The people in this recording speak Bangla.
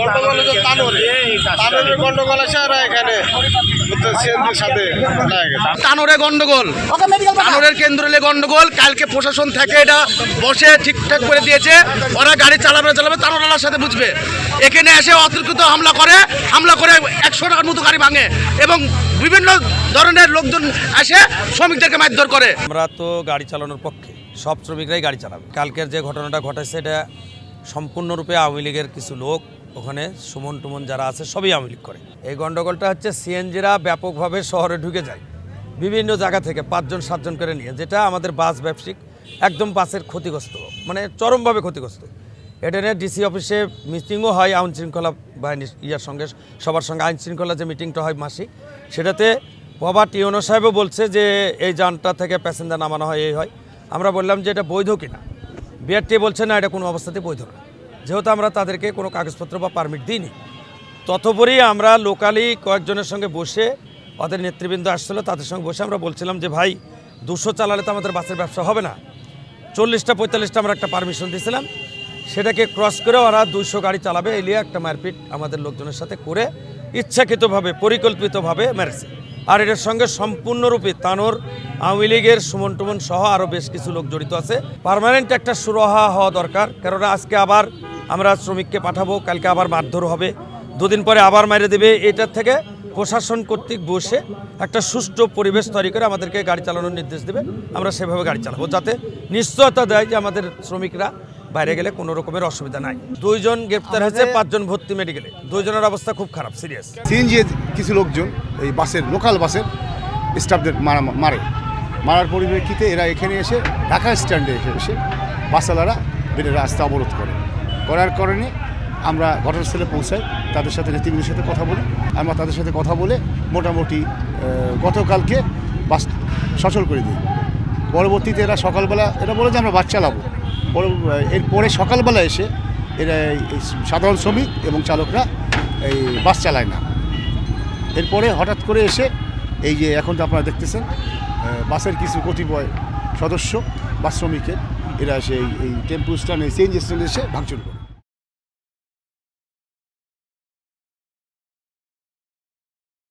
গন্ডগোল হচ্ছে তানোরে। তানোরে গন্ডগোল আছে আর এখানে সাথে তানোরে গন্ডগোল। তানোরের কেন্দ্রে গন্ডগোল। কালকে প্রশাসন থেকে এটা বসে ঠিকঠাক করে দিয়েছে। ওরা গাড়ি চালাবে চালাবে তানোরালার সাথে বুঝবে। এখানে এসে অতর্কিত হামলা করে হামলা করে একশো টাকার মতো গাড়ি ভাঙে এবং বিভিন্ন ধরনের লোকজন এসে শ্রমিকদেরকে মারধর করে। আমরা তো গাড়ি চালানোর পক্ষে সব শ্রমিকরাই গাড়ি চালাবে। কালকের যে ঘটনাটা ঘটেছে এটা সম্পূর্ণরূপে আওয়ামী লীগের কিছু লোক ওখানে সুমন টুমন যারা আছে, সবই আওয়ামী লীগ করে। এই গণ্ডগোলটা হচ্ছে সিএনজিরা ব্যাপকভাবে শহরে ঢুকে যায়। বিভিন্ন জায়গা থেকে পাঁচজন, সাতজন করে নিয়ে, যেটা আমাদের বাস ব্যবসায়িক একদম বাসের ক্ষতিগ্রস্ত মানে চরমভাবে ক্ষতিগ্রস্ত। এটা নিয়ে ডিসি অফিসে মিটিংও হয় আইন শৃঙ্খলা বাহিনী ইয়ার সঙ্গে, সবার সঙ্গে। আইন শৃঙ্খলা যে মিটিংটা হয় মাসিক, সেটাতে বাবা টিওনো সাহেবও বলছে যে, এই যানটা থেকে প্যাসেঞ্জার নামানো হয়, এই হয়। আমরা বললাম যে এটা বৈধ কিনা। বিআরটি বলছে, না, এটা কোনো অবস্থাতে বৈধ না। যেহেতু আমরা তাদেরকে কোনো কাগজপত্র বা পারমিট দিইনি। ততপরই আমরা লোকালি কয়েকজনের সঙ্গে বসে ওদের নেতৃবৃন্দ আসছিল, তাদের সঙ্গে বসে আমরা বলছিলাম যে, ভাই, দুশো চালালে তো আমাদের বাসের ব্যবসা হবে না। চল্লিশটা, পঁয়তাল্লিশটা আমরা একটা পারমিশন দিয়েছিলাম সেটাকে ক্রস করে ওরা দুইশো গাড়ি চালাবে এলিয়ে একটা মারপিট আমাদের লোকজনের সাথে করে ইচ্ছাকৃতভাবে, পরিকল্পিতভাবে মেরেছে। আর এটার সঙ্গে সম্পূর্ণরূপে তানোর, আওয়ামী লীগের সুমন টুমন সহ আরও বেশ কিছু লোক জড়িত আছে। পার্মানেন্ট একটা সুরহা হওয়া দরকার, কেননা আজকে আবার আমরা শ্রমিককে পাঠাবো কালকে আবার মারধর হবে। দুদিন পরে আবার মেরে দেবে। এটার থেকে প্রশাসন কর্তৃক বসে একটা সুষ্ঠু পরিবেশ তৈরি করে আমাদেরকে গাড়ি চালানোর নির্দেশ দেবে। আমরা সেভাবে গাড়ি চালাবো যাতে নিশ্চয়তা দেয় যে আমাদের শ্রমিকরা বাইরে গেলে কোনো রকমের অসুবিধা নাই। দুইজন গ্রেপ্তার হয়েছে পাঁচজন ভর্তি মেডিকেলে। দুইজনের অবস্থা খুব খারাপ সিরিয়াস। সিএনজি কিছু লোকজন এই বাসের লোকাল বাসের স্টাফদের মারা মারে। মারার পরিপ্রেক্ষিতে এরা এখানে এসে ঢাকা স্ট্যান্ডে এসে এসে বাসওয়ালারা বেড়ে রাস্তা অবরোধ করে। করার কারণে আমরা ঘটনাস্থলে পৌঁছাই, তাদের সাথে নেতৃবৃন্দের সাথে কথা বলি, আমরা তাদের সাথে কথা বলে মোটামুটি গতকালকে বাস সচল করে দিই। পরবর্তীতে এরা সকালবেলা, এরা বলে যে আমরা বাস চালাবো। পরে- এরপরে সকালবেলা এসে এরা সাধারণ শ্রমিক এবং চালকরা এই বাস চালায় না। এরপরে হঠাৎ করে এসে এই যে এখন তো আপনারা দেখতেছেন বাসের কিছু কতিপয় সদস্য, বাস শ্রমিকের, এরা এসে এই টেম্পু স্ট্যান্ড, এই চেঞ্জ স্ট্যান্ডে এসে ভাঙচুর করে।